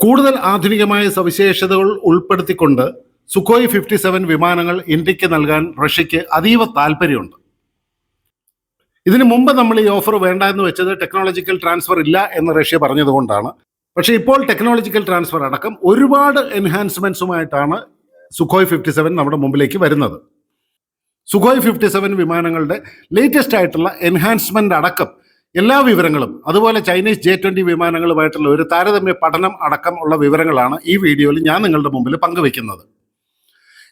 കൂടുതൽ ആധുനികമായ സവിശേഷതകൾ ഉൾപ്പെടുത്തിക്കൊണ്ട് സുഖോയ് ഫിഫ്റ്റി സെവൻ വിമാനങ്ങൾ ഇന്ത്യയ്ക്ക് നൽകാൻ റഷ്യയ്ക്ക് അതീവ താല്പര്യമുണ്ട്. ഇതിനു മുമ്പ് നമ്മൾ ഈ ഓഫർ വേണ്ട എന്ന് വെച്ചത് ടെക്നോളജിക്കൽ ട്രാൻസ്ഫർ ഇല്ല എന്ന് റഷ്യ പറഞ്ഞതുകൊണ്ടാണ്. പക്ഷേ ഇപ്പോൾ ടെക്നോളജിക്കൽ ട്രാൻസ്ഫർ അടക്കം ഒരുപാട് എൻഹാൻസ്മെന്റ്സുമായിട്ടാണ് സുഖോയ് ഫിഫ്റ്റി സെവൻ നമ്മുടെ മുമ്പിലേക്ക് വരുന്നത്. സുഖോയ് ഫിഫ്റ്റി സെവൻ വിമാനങ്ങളുടെ ലേറ്റസ്റ്റ് ആയിട്ടുള്ള എൻഹാൻസ്മെന്റ് അടക്കം എല്ലാ വിവരങ്ങളും അതുപോലെ ചൈനീസ് ജെ ട്വന്റി വിമാനങ്ങളുമായിട്ടുള്ള ഒരു താരതമ്യ പഠനം അടക്കം ഉള്ള വിവരങ്ങളാണ് ഈ വീഡിയോയിൽ ഞാൻ നിങ്ങളുടെ മുമ്പിൽ പങ്കുവെക്കുന്നത്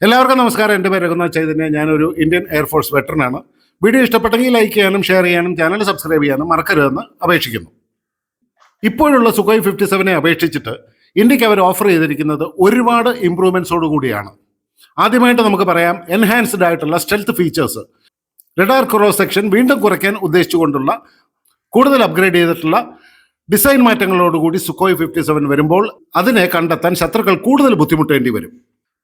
എല്ലാവർക്കും നമസ്കാരം. എന്റെ പേര് രഘുനാഥ് ചൈതന്യ. ഞാനൊരു ഇന്ത്യൻ എയർഫോഴ്സ് വെറ്ററനാണ്. വീഡിയോ ഇഷ്ടപ്പെട്ടെങ്കിൽ ലൈക്ക് ചെയ്യാനും ഷെയർ ചെയ്യാനും ചാനൽ സബ്സ്ക്രൈബ് ചെയ്യാനും മറക്കരുതെന്ന് അപേക്ഷിക്കുന്നു. ഇപ്പോഴുള്ള സുഖോയ് ഫിഫ്റ്റി സെവനെ അപേക്ഷിച്ചിട്ട് ഇന്ത്യയ്ക്ക് അവർ ഓഫർ ചെയ്തിരിക്കുന്നത് ഒരുപാട് ഇമ്പ്രൂവ്മെൻസോട് കൂടിയാണ്. ആദ്യമായിട്ട് നമുക്ക് പറയാം എൻഹാൻസ്ഡ് ആയിട്ടുള്ള stealth features. Radar cross section വീണ്ടും കുറയ്ക്കാൻ ഉദ്ദേശിച്ചുകൊണ്ടുള്ള കൂടുതൽ അപ്ഗ്രേഡ് ചെയ്തിട്ടുള്ള ഡിസൈൻ മാറ്റങ്ങളോടുകൂടി സുക്കോയ് ഫിഫ്റ്റി സെവൻ വരുമ്പോൾ അതിനെ കണ്ടെത്താൻ ശത്രുക്കൾ കൂടുതൽ ബുദ്ധിമുട്ടേണ്ടി വരും.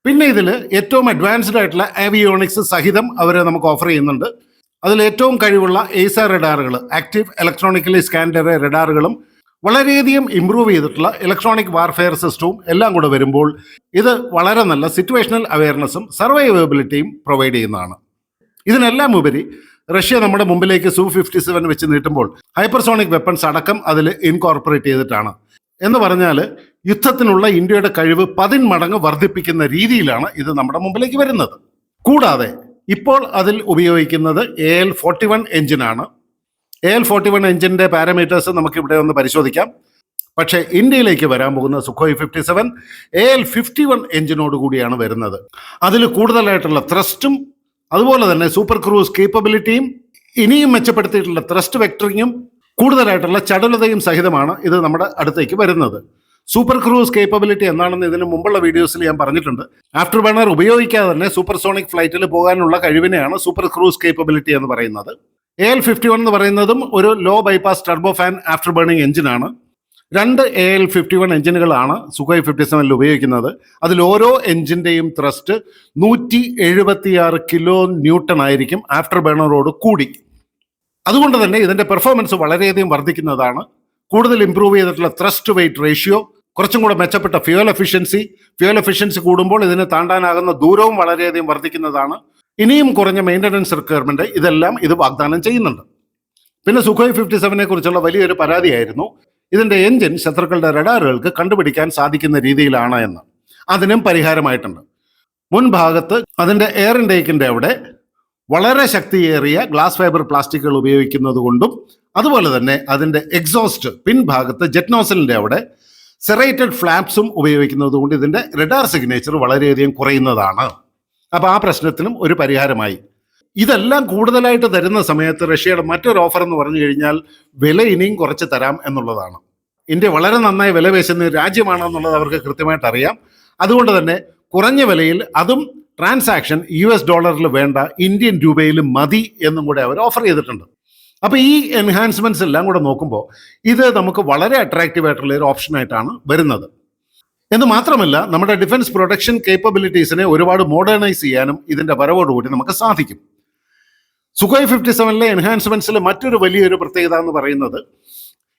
പിന്നെ ഇതിൽ ഏറ്റവും അഡ്വാൻസ്ഡ് ആയിട്ടുള്ള ആവിയോണിക്സ് സഹിതം അവർ നമുക്ക് ഓഫർ ചെയ്യുന്നുണ്ട്. അതിൽ ഏറ്റവും കഴിവുള്ള എയ്സ റഡാറുകൾ ആക്റ്റീവ് ഇലക്ട്രോണിക്കലി സ്കാൻഡർ റഡാറുകളും വളരെയധികം ഇംപ്രൂവ് ചെയ്തിട്ടുള്ള ഇലക്ട്രോണിക് വാർഫെയർ സിസ്റ്റവും എല്ലാം കൂടെ വരുമ്പോൾ ഇത് വളരെ നല്ല സിറ്റുവേഷണൽ അവയർനെസ്സും സർവൈവബിലിറ്റിയും പ്രൊവൈഡ് ചെയ്യുന്നതാണ്. ഇതിനെല്ലാം ഉപരി റഷ്യ നമ്മുടെ മുമ്പിലേക്ക് സു ഫിഫ്റ്റി സെവൻ വെച്ച് നീട്ടുമ്പോൾ ഹൈപ്പർസോണിക് വെപ്പൺസ് അടക്കം അതിൽ ഇൻകോർപ്പറേറ്റ് ചെയ്തിട്ടാണ്. എന്ന് പറഞ്ഞാൽ യുദ്ധത്തിനുള്ള ഇന്ത്യയുടെ കഴിവ് പതിന്മടങ്ങ് വർദ്ധിപ്പിക്കുന്ന രീതിയിലാണ് ഇത് നമ്മുടെ മുമ്പിലേക്ക് വരുന്നത്. കൂടാതെ ഇപ്പോൾ അതിൽ ഉപയോഗിക്കുന്നത് എ എൽ ഫോർട്ടി വൺ എഞ്ചിനാണ് എ എൽ ഫോർട്ടി വൺ എഞ്ചിന്റെ പാരാമീറ്റേഴ്സ് നമുക്ക് ഇവിടെ ഒന്ന് പരിശോധിക്കാം. പക്ഷേ ഇന്ത്യയിലേക്ക് വരാൻ പോകുന്ന Sukhoi fifty seven A L fifty one എഞ്ചിനോട് കൂടിയാണ് വരുന്നത്. അതിൽ കൂടുതലായിട്ടുള്ള ത്രസ്റ്റും അതുപോലെ തന്നെ സൂപ്പർ ക്രൂസ് കേപ്പബിലിറ്റിയും ഇനിയും മെച്ചപ്പെടുത്തിയിട്ടുള്ള ത്രസ്റ്റ് വെക്ടറിങ്ങും കൂടുതലായിട്ടുള്ള ചടുലതയും സഹിതമാണ് ഇത് നമ്മുടെ അടുത്തേക്ക് വരുന്നത്. സൂപ്പർ ക്രൂസ് കേപ്പബിലിറ്റി എന്താണെന്ന് ഇതിന് മുമ്പുള്ള വീഡിയോസിൽ ഞാൻ പറഞ്ഞിട്ടുണ്ട്. ആഫ്റ്റർ ബർണർ ഉപയോഗിക്കാതെ തന്നെ സൂപ്പർ സോണിക് ഫ്ലൈറ്റിൽ പോകാനുള്ള കഴിവിനെയാണ് സൂപ്പർ ക്രൂസ് കേപ്പബിലിറ്റി എന്ന് പറയുന്നത്. എ എൽ ഫിഫ്റ്റി വൺ എന്ന് പറയുന്നതും ഒരു low bypass turbo fan after burning എഞ്ചിനാണ് രണ്ട് എ എൽ ഫിഫ്റ്റി വൺ എഞ്ചിനുകളാണ് സുഖോയ് ഫിഫ്റ്റി സെവനിൽ ഉപയോഗിക്കുന്നത്. അതിൽ ഓരോ എഞ്ചിന്റെയും ത്രസ്റ്റ് നൂറ്റി എഴുപത്തിയാറ് കിലോ ന്യൂട്ടൺ ആയിരിക്കും ആഫ്റ്റർ ബേണറോട് കൂടി. അതുകൊണ്ട് തന്നെ ഇതിന്റെ പെർഫോമൻസ് വളരെയധികം വർദ്ധിക്കുന്നതാണ്. കൂടുതൽ ഇമ്പ്രൂവ് ചെയ്തിട്ടുള്ള ത്രസ്റ്റ് വെയിറ്റ് റേഷ്യോ കുറച്ചും കൂടെ മെച്ചപ്പെട്ട ഫ്യൂൽ എഫിഷ്യൻസി ഫ്യൂൽ എഫിഷ്യൻസി കൂടുമ്പോൾ ഇതിന് താണ്ടാനാകുന്ന ദൂരവും വളരെയധികം വർദ്ധിക്കുന്നതാണ്. ഇനിയും കുറഞ്ഞ മെയിന്റനൻസ് റിക്വയർമെന്റ് ഇതെല്ലാം ഇത് വാഗ്ദാനം ചെയ്യുന്നുണ്ട്. പിന്നെ സുഖോയ് ഫിഫ്റ്റി സെവനെ കുറിച്ചുള്ള വലിയൊരു പരാതിയായിരുന്നു. ഇതിന്റെ എഞ്ചിൻ ശത്രുക്കളുടെ റഡാറുകൾക്ക് കണ്ടുപിടിക്കാൻ സാധിക്കുന്ന രീതിയിലാണ് എന്ന്. അതിനും പരിഹാരമായിട്ടുണ്ട്. മുൻഭാഗത്ത് അതിന്റെ എയർ ഇൻടേക്കിന്റെ അവിടെ വളരെ ശക്തിയേറിയ ഗ്ലാസ് ഫൈബർ പ്ലാസ്റ്റിക്കുകൾ ഉപയോഗിക്കുന്നത് കൊണ്ടും അതുപോലെ തന്നെ അതിന്റെ എക്സോസ്റ്റ് പിൻഭാഗത്ത് ജെറ്റ് നോസലിന്റെ അവിടെ സെറേറ്റഡ് ഫ്ലാപ്സും ഉപയോഗിക്കുന്നത് കൊണ്ട് ഇതിന്റെ റഡാർ സിഗ്നേച്ചർ വളരെയധികം കുറയുന്നതാണ്. അപ്പോൾ ആ പ്രശ്നത്തിനും ഒരു പരിഹാരമായി. ഇതെല്ലാം കൂടുതലായിട്ട് തരുന്ന സമയത്ത് റഷ്യയുടെ മറ്റൊരു ഓഫർ എന്ന് പറഞ്ഞു കഴിഞ്ഞാൽ വില ഇനിയും കുറച്ച് തരാം എന്നുള്ളതാണ്. ഇന്ത്യ വളരെ നന്നായി വില പേശുന്ന രാജ്യമാണെന്നുള്ളത് അവർക്ക് കൃത്യമായിട്ട് അറിയാം. അതുകൊണ്ട് തന്നെ കുറഞ്ഞ വിലയിൽ അതും ട്രാൻസാക്ഷൻ യു എസ് ഡോളറിൽ വേണ്ട ഇന്ത്യൻ രൂപയിൽ മതി എന്നും കൂടെ അവർ ഓഫർ ചെയ്തിട്ടുണ്ട്. അപ്പോൾ ഈ എൻഹാൻസ്മെന്റ്സ് എല്ലാം കൂടെ നോക്കുമ്പോൾ ഇത് നമുക്ക് വളരെ അട്രാക്റ്റീവ് ആയിട്ടുള്ള ഒരു ഓപ്ഷനായിട്ടാണ് വരുന്നത്. എന്ന് മാത്രമല്ല നമ്മുടെ ഡിഫൻസ് പ്രൊഡക്ഷൻ കേപ്പബിലിറ്റീസിനെ ഒരുപാട് മോഡേണൈസ് ചെയ്യാനും ഇതിന്റെ വരവോടുകൂടി നമുക്ക് സാധിക്കും. സുഖോയ് ഫിഫ്റ്റി സെവനിലെ എൻഹാൻസ്മെന്റ്സിലെ മറ്റൊരു വലിയൊരു പ്രത്യേകത എന്ന് പറയുന്നത്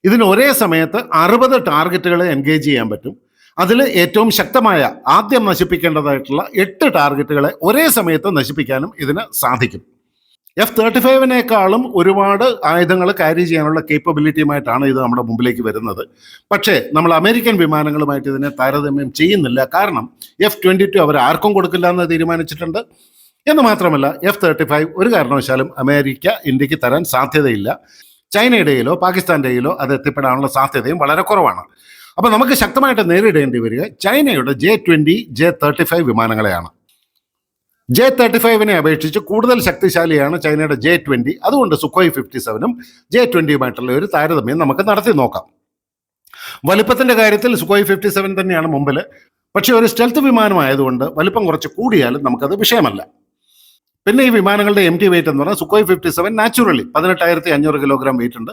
ഇതിന് ഒരേ സമയത്ത് അറുപത് ടാർഗറ്റുകളെ എൻഗേജ് ചെയ്യാൻ പറ്റും. അതിൽ ഏറ്റവും ശക്തമായ ആദ്യം നശിപ്പിക്കേണ്ടതായിട്ടുള്ള എട്ട് ടാർഗറ്റുകളെ ഒരേ സമയത്ത് നശിപ്പിക്കാനും ഇതിന് സാധിക്കും. എഫ് തേർട്ടി ഫൈവിനേക്കാളും ഒരുപാട് ആയുധങ്ങൾ കാരി ചെയ്യാനുള്ള കേപ്പബിലിറ്റിയുമായിട്ടാണ് ഇത് നമ്മുടെ മുമ്പിലേക്ക് വരുന്നത്. പക്ഷേ നമ്മൾ അമേരിക്കൻ വിമാനങ്ങളുമായിട്ട് ഇതിനെ താരതമ്യം ചെയ്യുന്നില്ല. കാരണം എഫ് ട്വന്റി ടു അവർ ആർക്കും കൊടുക്കില്ല എന്ന് തീരുമാനിച്ചിട്ടുണ്ട്. എന്ന് മാത്രമല്ല എഫ് തേർട്ടി ഫൈവ് ഒരു കാരണവശാലും അമേരിക്ക ഇന്ത്യയ്ക്ക് തരാൻ സാധ്യതയില്ല. ചൈനയുടെയിലോ പാകിസ്ഥാന്റെയിലോ അത് എത്തിപ്പെടാനുള്ള സാധ്യതയും വളരെ കുറവാണ്. അപ്പോൾ നമുക്ക് ശക്തമായിട്ട് നേരിടേണ്ടി വരിക ചൈനയുടെ J twenty J thirty five വിമാനങ്ങളെയാണ്. J thirty ഫൈവിനെ അപേക്ഷിച്ച് കൂടുതൽ ശക്തിശാലിയാണ് ചൈനയുടെ ജെ ട്വന്റി അതുകൊണ്ട് സുഖോയ് ഫിഫ്റ്റി സെവനും ജെ ട്വന്റിയുമായിട്ടുള്ള ഒരു താരതമ്യം നമുക്ക് നടത്തി നോക്കാം. വലിപ്പത്തിന്റെ കാര്യത്തിൽ സുഖോയ് ഫിഫ്റ്റി സെവൻ തന്നെയാണ് മുമ്പിൽ പക്ഷേ ഒരു സ്റ്റെൽത്ത് വിമാനമായതുകൊണ്ട് വലിപ്പം കുറച്ച് കൂടിയാലും നമുക്കത് വിഷയമല്ല. പിന്നെ ഈ വിമാനങ്ങളുടെ എം ടി വെയിറ്റ് എന്ന് പറഞ്ഞാൽ സുക്കോയ് ഫിഫ്റ്റി സെവൻ നാച്ചുറലി പതിനെട്ടായിരത്തി അഞ്ഞൂറ് കിലോഗ്രാം വെയിറ്റ് ഉണ്ട്.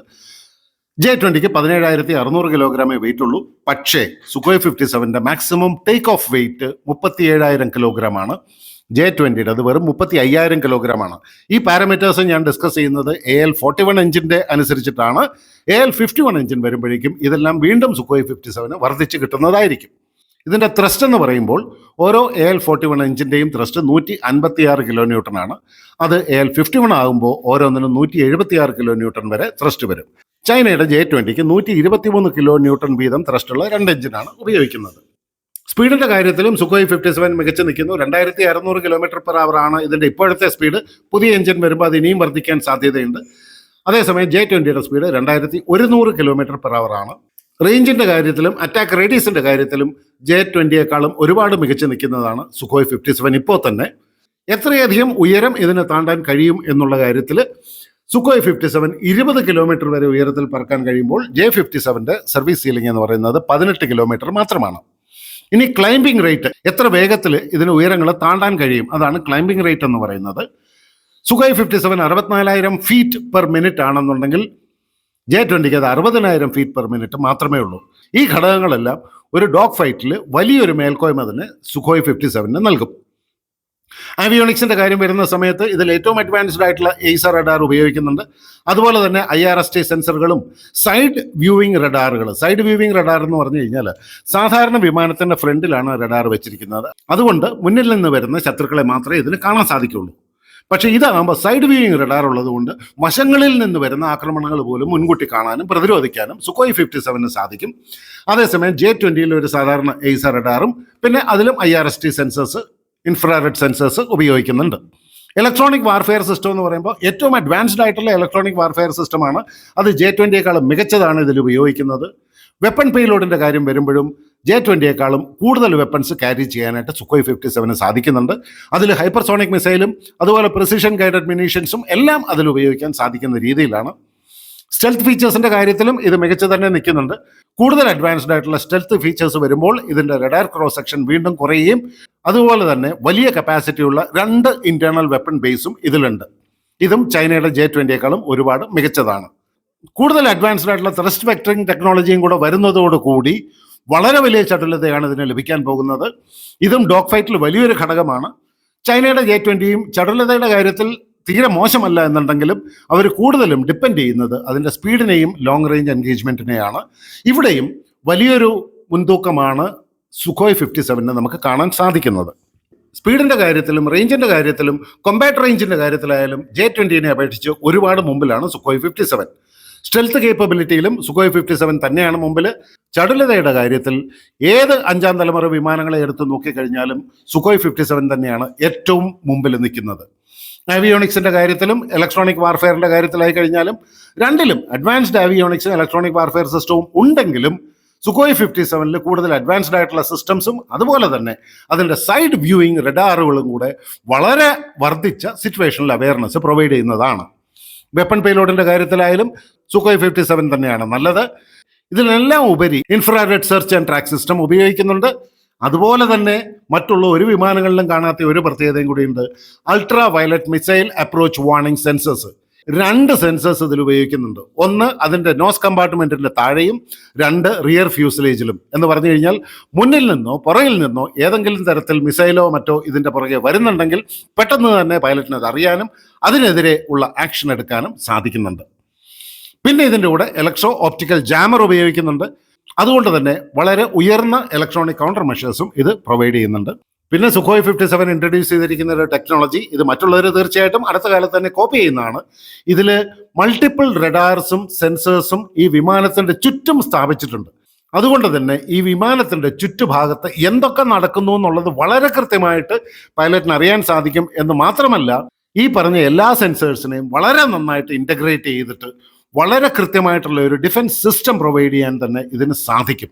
ജെ ട്വന്റിക്ക് പതിനേഴായിരത്തി അറുന്നൂറ് കിലോഗ്രാമേ വെയിറ്റ് ഉള്ളൂ. പക്ഷേ സുക്കോയ് ഫിഫ്റ്റി സെവന്റെ മാക്സിമം ടേക്ക് ഓഫ് വെയിറ്റ് മുപ്പത്തി ഏഴായിരം കിലോഗ്രാം ആണ് ജെ ട്വന്റിയുടെ അത് വെറും മുപ്പത്തി അയ്യായിരം കിലോഗ്രാം ആണ്. ഈ പാരാമീറ്റേഴ്സ് ഞാൻ ഡിസ്കസ് ചെയ്യുന്നത് എ എൽ ഫോർട്ടി വൺ എഞ്ചിന്റെ അനുസരിച്ചിട്ടാണ്. A L fifty one engine വരുമ്പോഴേക്കും ഇതെല്ലാം വീണ്ടും സുക്കോയ് ഫിഫ്റ്റി സെവന് വർദ്ധിച്ച് കിട്ടുന്നതായിരിക്കും. ഇതിന്റെ ത്രസ്റ്റ് എന്ന് പറയുമ്പോൾ ഓരോ എ എൽ ഫോർട്ടി വൺ എഞ്ചിന്റെയും ത്രസ്റ്റ് നൂറ്റി അൻപത്തി ആറ് കിലോ ന്യൂട്ടനാണ് അത് എ എൽ ഫിഫ്റ്റി വൺ ആകുമ്പോൾ ഓരോന്നിനും നൂറ്റി എഴുപത്തി ആറ് കിലോ ന്യൂട്ടൺ വരെ ത്രസ്റ്റ് വരും. ചൈനയുടെ ജെ ട്വന്റിക്ക് നൂറ്റി ഇരുപത്തിമൂന്ന് കിലോ ന്യൂട്ടൺ വീതം ത്രസ്റ്റുള്ള രണ്ട് എഞ്ചിനാണ് ഉപയോഗിക്കുന്നത്. സ്പീഡിന്റെ കാര്യത്തിലും സുഖോയ് ഫിഫ്റ്റി സെവൻ മികച്ചു നിൽക്കുന്നു. രണ്ടായിരത്തി അറുന്നൂറ് കിലോമീറ്റർ പെർ അവർ ആണ് ഇതിന്റെ ഇപ്പോഴത്തെ സ്പീഡ് പുതിയ എഞ്ചിൻ വരുമ്പോൾ അത് ഇനിയും വർദ്ധിക്കാൻ സാധ്യതയുണ്ട്. അതേസമയം ജെ ട്വന്റിയുടെ സ്പീഡ് രണ്ടായിരത്തി ഒരുന്നൂറ് കിലോമീറ്റർ പെർ അവർ ആണ്. റേഞ്ചിന്റെ കാര്യത്തിലും അറ്റാക്ക് റേഡിയസിന്റെ കാര്യത്തിലും ജെ ട്വന്റിയേക്കാളും ഒരുപാട് മികച്ചു നിൽക്കുന്നതാണ് സുഖോയ് ഫിഫ്റ്റി സെവൻ ഇപ്പോൾ തന്നെ. എത്രയധികം ഉയരം ഇതിനെ താണ്ടാൻ കഴിയും എന്നുള്ള കാര്യത്തിൽ സുഖോയ് ഫിഫ്റ്റി സെവൻ ഇരുപത് കിലോമീറ്റർ വരെ ഉയരത്തിൽ പറക്കാൻ കഴിയുമ്പോൾ ജെ ഫിഫ്റ്റി സെവന്റെ സർവീസ് സീലിംഗ് എന്ന് പറയുന്നത് പതിനെട്ട് കിലോമീറ്റർ മാത്രമാണ്. ഇനി ക്ലൈംബിംഗ് റേറ്റ് എത്ര വേഗത്തിൽ ഇതിന് ഉയരങ്ങൾ താണ്ടാൻ കഴിയും? അതാണ് ക്ലൈംബിംഗ് റേറ്റ് എന്ന് പറയുന്നത്. സുഖോയ് ഫിഫ്റ്റി സെവൻ അറുപത്തിനാലായിരം ഫീറ്റ് പെർ മിനിറ്റ് ആണെന്നുണ്ടെങ്കിൽ ജെ ട്വന്റിക്ക് അത് അറുപതിനായിരം ഫീറ്റ് പെർ മിനിറ്റ് മാത്രമേ ഉള്ളൂ. ഈ ഘടകങ്ങളെല്ലാം ഒരു ഡോഗ് ഫൈറ്റിൽ വലിയൊരു മേൽക്കോയ്മ തന്നെ സുഖോയ് ഫിഫ്റ്റി സെവനിന് നൽകും. ആവിയോണിക്സിന്റെ കാര്യം വരുന്ന സമയത്ത് ഇതിൽ ഏറ്റവും അഡ്വാൻസ്ഡ് ആയിട്ടുള്ള എയ്സർ റഡാർ ഉപയോഗിക്കുന്നുണ്ട്. അതുപോലെ തന്നെ ഐ ആർ എസ് ടി സെൻസറുകളും സൈഡ് വ്യൂവിംഗ് റഡാറുകൾ സൈഡ് വ്യൂവിംഗ് റഡാർ എന്ന് പറഞ്ഞു കഴിഞ്ഞാൽ സാധാരണ വിമാനത്തിന്റെ ഫ്രണ്ടിലാണ് റഡാർ വെച്ചിരിക്കുന്നത്. അതുകൊണ്ട് മുന്നിൽ നിന്ന് വരുന്ന ശത്രുക്കളെ മാത്രമേ ഇതിന് കാണാൻ സാധിക്കുള്ളൂ പക്ഷേ ഇതാകുമ്പോൾ സൈഡ് വ്യൂയിങ് റഡാർ ഉള്ളതുകൊണ്ട് വശങ്ങളിൽ നിന്ന് വരുന്ന ആക്രമണങ്ങൾ പോലും മുൻകൂട്ടി കാണാനും പ്രതിരോധിക്കാനും സുക്കോയ് ഫിഫ്റ്റി സെവന് സാധിക്കും. അതേസമയം ജെ ട്വന്റിയിൽ ഒരു സാധാരണ എയ്സ റഡാറും പിന്നെ അതിലും I R S T sensors infrared sensors ഉപയോഗിക്കുന്നുണ്ട്. ഇലക്ട്രോണിക് വാർഫെയർ സിസ്റ്റം എന്ന് പറയുമ്പോൾ ഏറ്റവും അഡ്വാൻസ്ഡ് ആയിട്ടുള്ള ഇലക്ട്രോണിക് വാർഫെയർ സിസ്റ്റമാണ് അത് ജെ ട്വന്റിയേക്കാളും മികച്ചതാണ് ഇതിൽ ഉപയോഗിക്കുന്നത്. വെപ്പൺ പേലോഡിന്റെ കാര്യം വരുമ്പോഴും ജെ ട്വന്റിയേക്കാളും കൂടുതൽ വെപ്പൺസ് ക്യാരി ചെയ്യാനായിട്ട് സുഖോയ് ഫിഫ്റ്റി സെവന് സാധിക്കുന്നുണ്ട്. അതിൽ ഹൈപ്പർസോണിക് മിസൈലും അതുപോലെ പ്രിസിഷൻ ഗൈഡഡ് മിനീഷൻസും എല്ലാം അതിൽ ഉപയോഗിക്കാൻ സാധിക്കുന്ന രീതിയിലാണ്. സ്റ്റെൽത്ത് ഫീച്ചേഴ്സിന്റെ കാര്യത്തിലും ഇത് മികച്ചു തന്നെ നിൽക്കുന്നുണ്ട്. കൂടുതൽ അഡ്വാൻസ്ഡ് ആയിട്ടുള്ള സ്റ്റെൽത്ത് ഫീച്ചേഴ്സ് വരുമ്പോൾ ഇതിന്റെ റഡാർ ക്രോസ് സെക്ഷൻ വീണ്ടും കുറയുകയും അതുപോലെ തന്നെ വലിയ കപ്പാസിറ്റിയുള്ള രണ്ട് ഇന്റേണൽ വെപ്പൺ ബേസും ഇതിലുണ്ട്. ഇതും ചൈനയുടെ ജെ ട്വന്റിയേക്കാളും ഒരുപാട് മികച്ചതാണ്. കൂടുതൽ അഡ്വാൻസ്ഡ് ആയിട്ടുള്ള ത്രസ്റ്റ് വെക്ടറിംഗ് ടെക്നോളജിയും കൂടെ വരുന്നതോടുകൂടി വളരെ വലിയ ചടുലതയാണ് ഇതിന് ലഭിക്കാൻ പോകുന്നത്. ഇതും ഡോഗ് ഫൈറ്റിൽ വലിയൊരു ഘടകമാണ്. ചൈനയുടെ ജെ ട്വന്റിയും ചടുലതയുടെ കാര്യത്തിൽ തീരെ മോശമല്ല എന്നുണ്ടെങ്കിലും അവർ കൂടുതലും ഡിപ്പെൻഡ് ചെയ്യുന്നത് അതിന്റെ സ്പീഡിനെയും ലോങ് റേഞ്ച് എൻഗേജ്മെന്റിനെയാണ് ഇവിടെയും വലിയൊരു മുൻതൂക്കമാണ് സുഖോയ് ഫിഫ്റ്റി സെവനിന് നമുക്ക് കാണാൻ സാധിക്കുന്നത്. സ്പീഡിന്റെ കാര്യത്തിലും റേഞ്ചിന്റെ കാര്യത്തിലും കൊമ്പാറ്റ് റേഞ്ചിന്റെ കാര്യത്തിലായാലും ജെ ട്വന്റീനെ അപേക്ഷിച്ച് ഒരുപാട് മുമ്പിലാണ് സുഖോയ് ഫിഫ്റ്റി സെവൻ സ്റ്റെൽത്ത് കേപ്പബിലിറ്റിയിലും സുഖോയ് ഫിഫ്റ്റി സെവൻ തന്നെയാണ് മുമ്പിൽ. ചടുലതയുടെ കാര്യത്തിൽ ഏത് അഞ്ചാം തലമുറ വിമാനങ്ങളെ എടുത്ത് നോക്കിക്കഴിഞ്ഞാലും സുഖോയ് ഫിഫ്റ്റി സെവൻ തന്നെയാണ് ഏറ്റവും മുമ്പിൽ നിൽക്കുന്നത്. ആവിയോണിക്സിന്റെ കാര്യത്തിലും ഇലക്ട്രോണിക് വാർഫെയറിന്റെ കാര്യത്തിലായി കഴിഞ്ഞാലും രണ്ടിലും അഡ്വാൻസ്ഡ് ആവിയോണിക്സും ഇലക്ട്രോണിക് വാർഫെയർ സിസ്റ്റവും ഉണ്ടെങ്കിലും സുഖോയ് ഫിഫ്റ്റി സെവനിൽ കൂടുതൽ അഡ്വാൻസ്ഡ് ആയിട്ടുള്ള സിസ്റ്റംസും അതുപോലെ തന്നെ അതിന്റെ സൈഡ് വ്യൂയിങ് റഡാറുകളും കൂടെ വളരെ വർദ്ധിച്ച സിറ്റുവേഷനിൽ അവയർനെസ് പ്രൊവൈഡ് ചെയ്യുന്നതാണ്. വെപ്പൺ പേലോഡിന്റെ കാര്യത്തിലായാലും സുഖോയ് ഫിഫ്റ്റി സെവൻ തന്നെയാണ് നല്ലത്. ഇതിനെല്ലാം ഉപരി infrared search and track system ഉപയോഗിക്കുന്നുണ്ട്. അതുപോലെ തന്നെ മറ്റുള്ള ഒരു വിമാനങ്ങളിലും കാണാത്ത ഒരു പ്രത്യേകതയും കൂടിയുണ്ട്. Ultra violet missile approach warning sensors രണ്ട് സെൻസേഴ്സ് ഇതിൽ ഉപയോഗിക്കുന്നുണ്ട്. ഒന്ന് അതിന്റെ നോസ് കമ്പാർട്ട്മെന്റിന്റെ താഴെയും രണ്ട് റിയർ ഫ്യൂസിലേജിലും എന്ന് പറഞ്ഞു കഴിഞ്ഞാൽ മുന്നിൽ നിന്നോ പുറകിൽ നിന്നോ ഏതെങ്കിലും തരത്തിൽ മിസൈലോ മറ്റോ ഇതിന്റെ പുറകെ വരുന്നുണ്ടെങ്കിൽ പെട്ടെന്ന് തന്നെ പൈലറ്റിന് അത് അറിയാനും അതിനെതിരെ ഉള്ള ആക്ഷൻ എടുക്കാനും സാധിക്കുന്നുണ്ട്. പിന്നെ ഇതിന്റെ കൂടെ ഇലക്ട്രോ ഓപ്റ്റിക്കൽ ജാമർ ഉപയോഗിക്കുന്നുണ്ട്. അതുകൊണ്ട് തന്നെ വളരെ ഉയർന്ന ഇലക്ട്രോണിക് കൗണ്ടർ മെഷേഴ്സും ഇത് പ്രൊവൈഡ് ചെയ്യുന്നുണ്ട്. പിന്നെ സുഖോയ് ഫിഫ്റ്റി സെവൻ ഇൻട്രൊഡ്യൂസ് ചെയ്തിരിക്കുന്ന ഒരു ടെക്നോളജി ഇത് മറ്റുള്ളവർ തീർച്ചയായിട്ടും അടുത്ത കാലത്ത് തന്നെ കോപ്പി ചെയ്യുന്നതാണ്. ഇതിൽ മൾട്ടിപ്പിൾ റഡാർസും സെൻസേഴ്സും ഈ വിമാനത്തിന്റെ ചുറ്റും സ്ഥാപിച്ചിട്ടുണ്ട്. അതുകൊണ്ട് തന്നെ ഈ വിമാനത്തിന്റെ ചുറ്റുഭാഗത്ത് എന്തൊക്കെ നടക്കുന്നു എന്നുള്ളത് വളരെ കൃത്യമായിട്ട് പൈലറ്റിന് അറിയാൻ സാധിക്കും എന്ന് മാത്രമല്ല ഈ പറഞ്ഞ എല്ലാ സെൻസേഴ്സിനെയും വളരെ നന്നായിട്ട് ഇന്റഗ്രേറ്റ് ചെയ്തിട്ട് വളരെ കൃത്യമായിട്ടുള്ള ഒരു ഡിഫൻസ് സിസ്റ്റം പ്രൊവൈഡ് ചെയ്യാൻ തന്നെ ഇതിന് സാധിക്കും.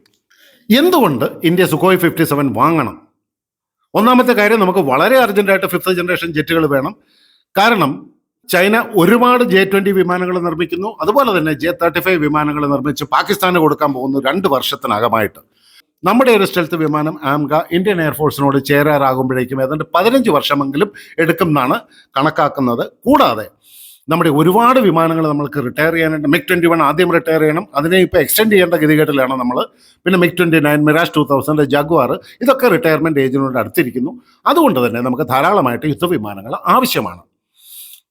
എന്തുകൊണ്ട് ഇന്ത്യ സുഖോയ് ഫിഫ്റ്റി സെവൻ വാങ്ങണം? ഒന്നാമത്തെ കാര്യം നമുക്ക് വളരെ അർജന്റായിട്ട് ഫിഫ്ത്ത് ജനറേഷൻ ജെറ്റുകൾ വേണം. കാരണം ചൈന ഒരുപാട് ജെ ട്വന്റി വിമാനങ്ങൾ നിർമ്മിക്കുന്നു. അതുപോലെ തന്നെ ജെ തേർട്ടി ഫൈവ് വിമാനങ്ങൾ നിർമ്മിച്ച് പാകിസ്ഥാന് കൊടുക്കാൻ പോകുന്നു രണ്ട് വർഷത്തിനകമായിട്ട്. നമ്മുടെ ഒരു സ്റ്റെൽത്ത് വിമാനം ആംഗ ഇന്ത്യൻ എയർഫോഴ്സിനോട് ചേരാറാകുമ്പോഴേക്കും ഏതാണ്ട് പതിനഞ്ച് വർഷമെങ്കിലും എടുക്കും എന്നാണ് കണക്കാക്കുന്നത്. കൂടാതെ നമ്മുടെ ഒരുപാട് വിമാനങ്ങൾ നമ്മൾക്ക് റിട്ടയർ ചെയ്യാനായിട്ട് മിക് ട്വന്റി വൺ ആദ്യം റിട്ടയർ ചെയ്യണം. അതിനെ ഇപ്പോൾ എക്സ്റ്റെൻഡ് ചെയ്യേണ്ട ഗതികേട്ടിലാണ് നമ്മൾ പിന്നെ MiG twenty nine Mirage two thousand Jaguar ഇതൊക്കെ റിട്ടയർമെന്റ് ഏജിനോട് അടുത്തിരിക്കുന്നു. അതുകൊണ്ട് തന്നെ നമുക്ക് ധാരാളമായിട്ട് യുദ്ധവിമാനങ്ങൾ ആവശ്യമാണ്.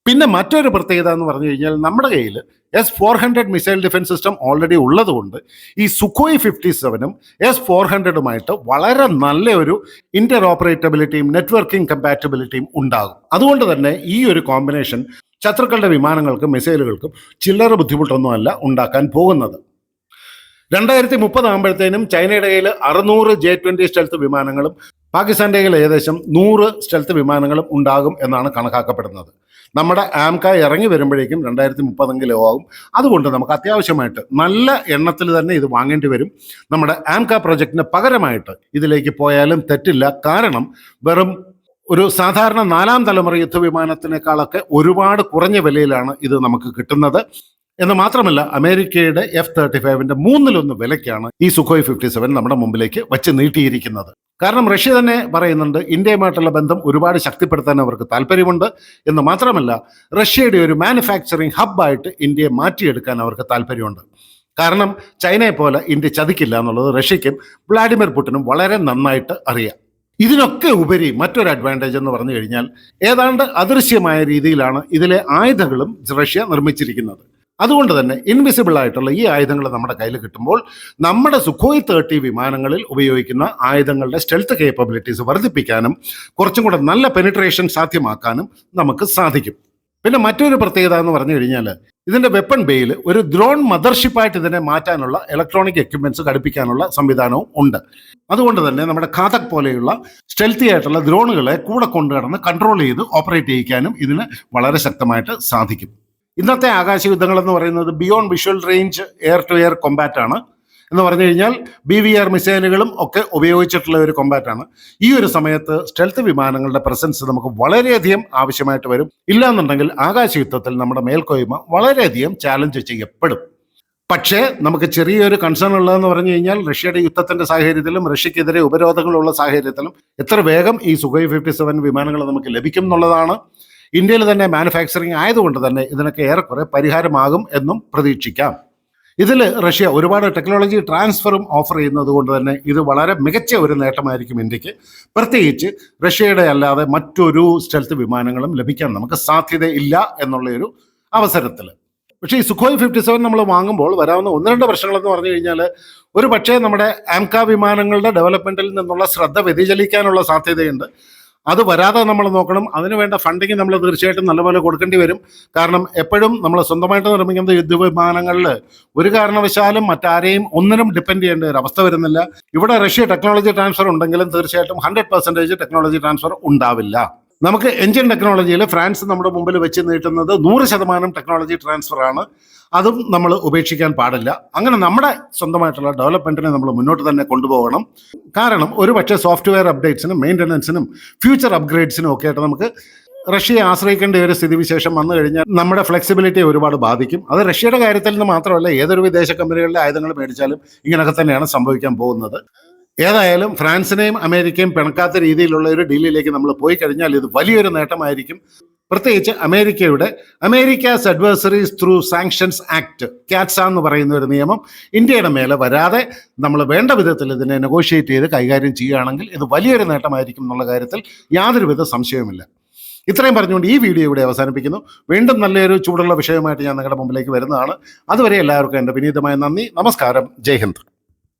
പിന്നെ മറ്റൊരു പ്രത്യേകത എന്ന് പറഞ്ഞു കഴിഞ്ഞാൽ നമ്മുടെ കയ്യിൽ S four hundred missile defence system already ഉള്ളതുകൊണ്ട് ഈ സുഖോയ് ഫിഫ്റ്റി സെവനും എസ് ഫോർ ഹൺഡ്രഡുമായിട്ട് വളരെ നല്ലൊരു ഇന്റർ ഓപ്പറേറ്റബിലിറ്റിയും നെറ്റ്വർക്കിംഗ് കമ്പാറ്റബിലിറ്റിയും ഉണ്ടാകും. അതുകൊണ്ട് തന്നെ ഈ ഒരു കോമ്പിനേഷൻ ശത്രുക്കളുടെ വിമാനങ്ങൾക്കും മിസൈലുകൾക്കും ചില്ലറ ബുദ്ധിമുട്ടൊന്നുമല്ല ഉണ്ടാക്കാൻ പോകുന്നത്. രണ്ടായിരത്തി മുപ്പതാകുമ്പോഴത്തേനും ചൈനയുടെ കയ്യിൽ അറുന്നൂറ് ജെ ട്വന്റി സ്റ്റെൽത്ത് വിമാനങ്ങളും പാകിസ്ഥാന്റെ കയ്യിൽ ഏകദേശം നൂറ് സ്റ്റെൽത്ത് വിമാനങ്ങളും ഉണ്ടാകും എന്നാണ് കണക്കാക്കപ്പെടുന്നത്. നമ്മുടെ ആംക ഇറങ്ങി വരുമ്പോഴേക്കും രണ്ടായിരത്തി മുപ്പതെങ്കിലും ആകും. അതുകൊണ്ട് നമുക്ക് അത്യാവശ്യമായിട്ട് നല്ല എണ്ണത്തിൽ തന്നെ ഇത് വാങ്ങേണ്ടി വരും. നമ്മുടെ ആംക പ്രൊജക്റ്റിന് പകരമായിട്ട് ഇതിലേക്ക് പോയാലും തെറ്റില്ല. കാരണം വെറും ഒരു സാധാരണ നാലാം തലമുറ യുദ്ധവിമാനത്തിനേക്കാളൊക്കെ ഒരുപാട് കുറഞ്ഞ വിലയിലാണ് ഇത് നമുക്ക് കിട്ടുന്നത്. എന്ന് മാത്രമല്ല അമേരിക്കയുടെ എഫ് തേർട്ടി ഫൈവിന്റെ മൂന്നിലൊന്ന് വിലയ്ക്കാണ് ഈ സുഖോയ് ഫിഫ്റ്റി സെവൻ നമ്മുടെ മുമ്പിലേക്ക് വച്ച് നീട്ടിയിരിക്കുന്നത്. കാരണം റഷ്യ തന്നെ പറയുന്നുണ്ട് ഇന്ത്യയുമായിട്ടുള്ള ബന്ധം ഒരുപാട് ശക്തിപ്പെടുത്താൻ അവർക്ക് താല്പര്യമുണ്ട്. എന്ന് മാത്രമല്ല റഷ്യയുടെ ഒരു മാനുഫാക്ചറിങ് ഹബ്ബായിട്ട് ഇന്ത്യയെ മാറ്റിയെടുക്കാൻ അവർക്ക് താല്പര്യമുണ്ട്. കാരണം ചൈനയെ പോലെ ഇന്ത്യ ചതിക്കില്ല എന്നുള്ളത് റഷ്യയ്ക്കും വ്ളാഡിമിർ പുട്ടിനും വളരെ നന്നായിട്ട് അറിയാം. ഇതിനൊക്കെ ഉപരി മറ്റൊരു അഡ്വാന്റേജ് എന്ന് പറഞ്ഞു കഴിഞ്ഞാൽ ഏതാണ്ട് അദൃശ്യമായ രീതിയിലാണ് ഇതിലെ ആയുധങ്ങളും റഷ്യ നിർമ്മിച്ചിരിക്കുന്നത്. അതുകൊണ്ട് തന്നെ ഇൻവിസിബിൾ ആയിട്ടുള്ള ഈ ആയുധങ്ങൾ നമ്മുടെ കയ്യിൽ കിട്ടുമ്പോൾ നമ്മുടെ സുഖോയ് തേർട്ടി വിമാനങ്ങളിൽ ഉപയോഗിക്കുന്ന ആയുധങ്ങളുടെ സ്റ്റെൽത്ത് കേപ്പബിലിറ്റീസ് വർദ്ധിപ്പിക്കാനും കുറച്ചും കൂടെ നല്ല പെനിട്രേഷൻ സാധ്യമാക്കാനും നമുക്ക് സാധിക്കും. പിന്നെ മറ്റൊരു പ്രത്യേകത എന്ന് പറഞ്ഞു കഴിഞ്ഞാൽ ഇതിന്റെ വെപ്പൺ ബേയിൽ ഒരു ഡ്രോൺ മദർഷിപ്പായിട്ട് ഇതിനെ മാറ്റാനുള്ള ഇലക്ട്രോണിക് എക്യുപ്മെന്റ്സ് ഘടിപ്പിക്കാനുള്ള സംവിധാനവും ഉണ്ട്. അതുകൊണ്ട് തന്നെ നമ്മുടെ ഖാതക് പോലെയുള്ള സ്റ്റെൽത്തി ആയിട്ടുള്ള ഡ്രോണുകളെ കൂടെ കൊണ്ടു നടന്ന് കൺട്രോൾ ചെയ്ത് ഓപ്പറേറ്റ് ചെയ്യിക്കാനും ഇതിന് വളരെ ശക്തമായിട്ട് സാധിക്കും. ഇന്നത്തെ ആകാശ യുദ്ധങ്ങൾ എന്ന് പറയുന്നത് beyond visual range air to air combat ആണ്. എന്ന് പറഞ്ഞു കഴിഞ്ഞാൽ ബി വി ആർ മിസൈലുകളും ഒക്കെ ഉപയോഗിച്ചിട്ടുള്ള ഒരു കൊമ്പാറ്റാണ് ഈ ഒരു സമയത്ത് സ്റ്റെൽത്ത് വിമാനങ്ങളുടെ പ്രസൻസ് നമുക്ക് വളരെയധികം ആവശ്യമായിട്ട് വരും. ഇല്ലാന്നുണ്ടെങ്കിൽ ആകാശ യുദ്ധത്തിൽ നമ്മുടെ മേൽക്കോയ്മ വളരെയധികം ചാലഞ്ച് ചെയ്യപ്പെടും. പക്ഷേ നമുക്ക് ചെറിയൊരു കൺസേൺ ഉള്ളതെന്ന് പറഞ്ഞു കഴിഞ്ഞാൽ റഷ്യയുടെ യുദ്ധത്തിന്റെ സാഹചര്യത്തിലും റഷ്യക്കെതിരെ ഉപരോധങ്ങളുള്ള സാഹചര്യത്തിലും എത്ര വേഗം ഈ സുഖൈ ഫിഫ്റ്റി സെവൻ വിമാനങ്ങൾ നമുക്ക് ലഭിക്കും എന്നുള്ളതാണ്. ഇന്ത്യയിൽ തന്നെ മാനുഫാക്ചറിങ് ആയതുകൊണ്ട് തന്നെ ഇതിനൊക്കെ ഏറെക്കുറെ പരിഹാരമാകും എന്നും പ്രതീക്ഷിക്കാം. ഇതിൽ റഷ്യ ഒരുപാട് ടെക്നോളജി ട്രാൻസ്ഫറും ഓഫർ ചെയ്യുന്നത് കൊണ്ട് തന്നെ ഇത് വളരെ മികച്ച ഒരു നേട്ടമായിരിക്കും ഇന്ത്യയ്ക്ക്. പ്രത്യേകിച്ച് റഷ്യയുടെ അല്ലാതെ മറ്റൊരു സ്റ്റെൽത്ത് വിമാനങ്ങളും ലഭിക്കാൻ നമുക്ക് സാധ്യതയില്ല എന്നുള്ള ഒരു അവസരത്തിൽ പക്ഷേ ഈ സുഖോയ് ഫിഫ്റ്റി സെവൻ നമ്മൾ വാങ്ങുമ്പോൾ വരാവുന്ന ഒന്ന് രണ്ട് പ്രശ്നങ്ങളെന്ന് പറഞ്ഞു കഴിഞ്ഞാൽ ഒരു പക്ഷേ നമ്മുടെ ആംക വിമാനങ്ങളുടെ ഡെവലപ്മെന്റിൽ നിന്നുള്ള ശ്രദ്ധ വ്യതിചലിക്കാനുള്ള സാധ്യതയുണ്ട്. അത് വരാതെ നമ്മൾ നോക്കണം. അതിന് വേണ്ട ഫണ്ടിങ് നമ്മൾ തീർച്ചയായിട്ടും നല്ലപോലെ കൊടുക്കേണ്ടി വരും. കാരണം എപ്പോഴും നമ്മൾ സ്വന്തമായിട്ട് നിർമ്മിക്കുന്ന യുദ്ധവിമാനങ്ങളിൽ ഒരു കാരണവശാലും മറ്റാരെയും ഒന്നിനും ഡിപ്പെൻഡ് ചെയ്യേണ്ട ഒരു അവസ്ഥ വരുന്നില്ല. ഇവിടെ റഷ്യ ടെക്നോളജി ട്രാൻസ്ഫർ ഉണ്ടെങ്കിലും തീർച്ചയായിട്ടും ഹൺഡ്രഡ് പെർസെന്റേജ് ടെക്നോളജി ട്രാൻസ്ഫർ ഉണ്ടാവില്ല. നമുക്ക് എഞ്ചിൻ ടെക്നോളജിയിൽ ഫ്രാൻസ് നമ്മുടെ മുമ്പിൽ വെച്ച് നീട്ടുന്നത് നൂറ് ശതമാനം ടെക്നോളജി ട്രാൻസ്ഫർ ആണ്. അതും നമ്മൾ ഉപേക്ഷിക്കാൻ പാടില്ല. അങ്ങനെ നമ്മുടെ സ്വന്തമായിട്ടുള്ള ഡെവലപ്മെന്റിനെ നമ്മൾ മുന്നോട്ട് തന്നെ കൊണ്ടുപോകണം. കാരണം ഒരു പക്ഷേ സോഫ്റ്റ്വെയർ അപ്ഡേറ്റ്സിനും മെയിന്റനൻസിനും ഫ്യൂച്ചർ അപ്ഗ്രേഡ്സിനും ഒക്കെ ആയിട്ട് നമുക്ക് റഷ്യയെ ആശ്രയിക്കേണ്ട ഒരു സ്ഥിതിവിശേഷം വന്നു കഴിഞ്ഞാൽ നമ്മുടെ ഫ്ലെക്സിബിലിറ്റി ഒരുപാട് ബാധിക്കും. അത് റഷ്യയുടെ കാര്യത്തിൽ നിന്ന് മാത്രമല്ല ഏതൊരു വിദേശ കമ്പനികളുടെ ആയുധങ്ങൾ മേടിച്ചാലും ഇങ്ങനെയൊക്കെ തന്നെയാണ് സംഭവിക്കാൻ പോകുന്നത്. ഏതായാലും ഫ്രാൻസിനെയും അമേരിക്കയും പിണക്കാത്ത രീതിയിലുള്ള ഒരു ഡീലിലേക്ക് നമ്മൾ പോയി കഴിഞ്ഞാൽ ഇത് വലിയൊരു നേട്ടമായിരിക്കും. പ്രത്യേകിച്ച് അമേരിക്കയുടെ America's adversaries through sanctions act CAATSA എന്ന് പറയുന്ന ഒരു നിയമം ഇന്ത്യയുടെ മേലെ വരാതെ നമ്മൾ വേണ്ട വിധത്തിൽ ഇതിനെ നെഗോഷിയേറ്റ് ചെയ്ത് കൈകാര്യം ചെയ്യുകയാണെങ്കിൽ ഇത് വലിയൊരു നേട്ടമായിരിക്കും എന്നുള്ള കാര്യത്തിൽ യാതൊരുവിധ സംശയവുമില്ല. ഇത്രയും പറഞ്ഞുകൊണ്ട് ഈ വീഡിയോ ഇവിടെ അവസാനിപ്പിക്കുന്നു. വീണ്ടും നല്ലൊരു ചൂടുള്ള വിഷയമായിട്ട് ഞാൻ നിങ്ങളുടെ മുമ്പിലേക്ക് വരുന്നതാണ്. അതുവരെ എല്ലാവർക്കും എന്റെ വിനീതമായ നന്ദി. നമസ്കാരം. ജയ് ഹിന്ദ്.